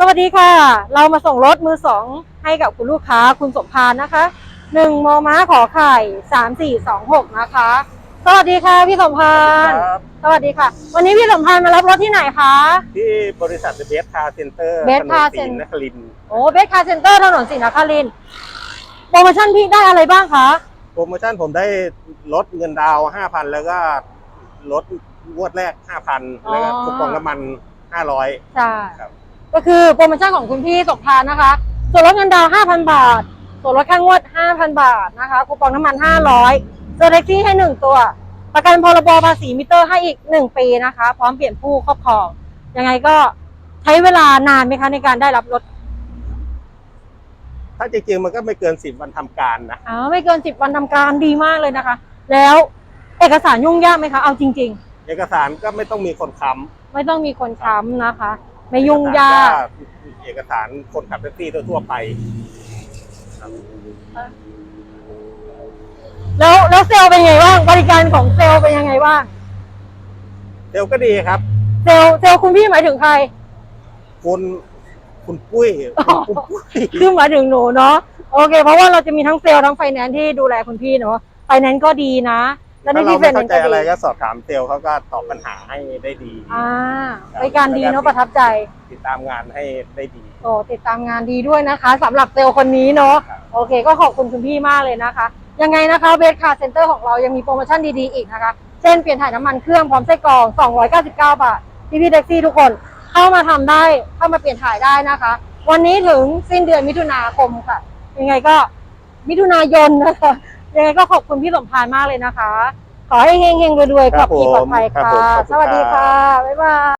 สวัสดีค่ะ เรามาส่งรถมือสองให้กับคุณลูกค้าคุณสมพานนะคะหนึ่งมอม้าขอไข่สามสี่สองหกนะคะ สวัสดีค่ะพี่สมพานครับสวัสดีค่ะ วันนี้พี่สมพานมารับรถที่ไหนคะที่บริษัทเบสคาร์เซ็นเตอร์ Best Car ถนนศรี Center นครินทร์โอ้เบสคาเซ็นเตอร์ถนนศรีนครินทร์โปรโมชั่นพี่ได้อะไรบ้างคะโปรโมชั่นผมได้ลดเงินดาวน์5,000แล้วก็ลดงวดแรก5,000แล้วก็คูปองน้ำมัน500ใช่ครับ ก็คือโปรโมชั่นของคุณพี่สมพานนะคะ ส่วนลดเงินดาวน์5,000 บาท ส่วนลดค่างวด 5,000 บาทนะคะ คูปองน้ำมัน 500เจอแท็กซี่ให้ 1 ตัว ประกันพรบภาษีมิเตอร์ให้อีก 1 ปีนะคะ พร้อมเปลี่ยนผู้ครอบครอง ยังไงก็ใช้เวลานานไหมคะในการได้รับรถถ้าจริงๆมันก็ไม่เกิน 10 วันทำการนะอ๋อไม่เกิน 10 วันทำการดีมากเลยนะคะ แล้วเอกสารยุ่งยากไหมคะ เอาจริงเอกสารก็ไม่ต้องมีคนค้ๆไม่ต้องมีคนค้ำนะคะำ ไม่ยุ่งยากเอกสารคนขับแท็กซี่ทั่วๆไปครับแล้วแล้วเซลล์เป็นยังไงบ้างบริการของเซลล์เป็นยังไงบ้างเดี๋ยวก็ดีครับ เซลล์เซลล์คุณพี่หมายถึงใคร คุณคุณปุ้ยอ๋อคุณปุ้ยคือหมายถึงหนูเนาะโอเค เพราะว่าเราจะมีทั้งเซลล์ทั้งไฟแนนซ์ที่ดูแลคุณพี่เนาะไฟแนนซ์ก็ดีนะ แล้วถ้านี่เราที่ไฟไม่แนนเข้าซ์ใจก็อะไรดีก็สอบถามเซลล์เขาก็ตอบปัญหาให้ได้ดี อ่าบริการดีเนาะประทับใจ ติดตามงานให้ได้ดี โอ้ติดตามงานดีด้วยนะคะสำหรับเซลล์คนนี้เนาะครับ โอเค ก็ขอบคุณคุณพี่มากเลยนะคะ ยังไงนะคะเบสคาร์เซ็นเตอร์ของเรายังมีโปรโมชั่นดีๆอีกนะคะ เช่นเปลี่ยนถ่ายน้ำมันเครื่องพร้อมไส้กรอง 299 บาท พี่พี่ๆแท็กซี่ทุกคนเข้ามาทำได้เข้ามาเปลี่ยนถ่ายได้นะคะ วันนี้ถึงสิ้นเดือนมิถุนาคมค่ะ ยังไงก็มิถุนายนนะคะ ยังไงก็ขอบคุณพี่สมพานมากเลยนะคะ ขอให้เฮงๆรวยๆคขัรับบขี่ผมปลอดภัยครับค่ะผมขอบคุณสวัสดีครับค่ะ บ๊ายบาย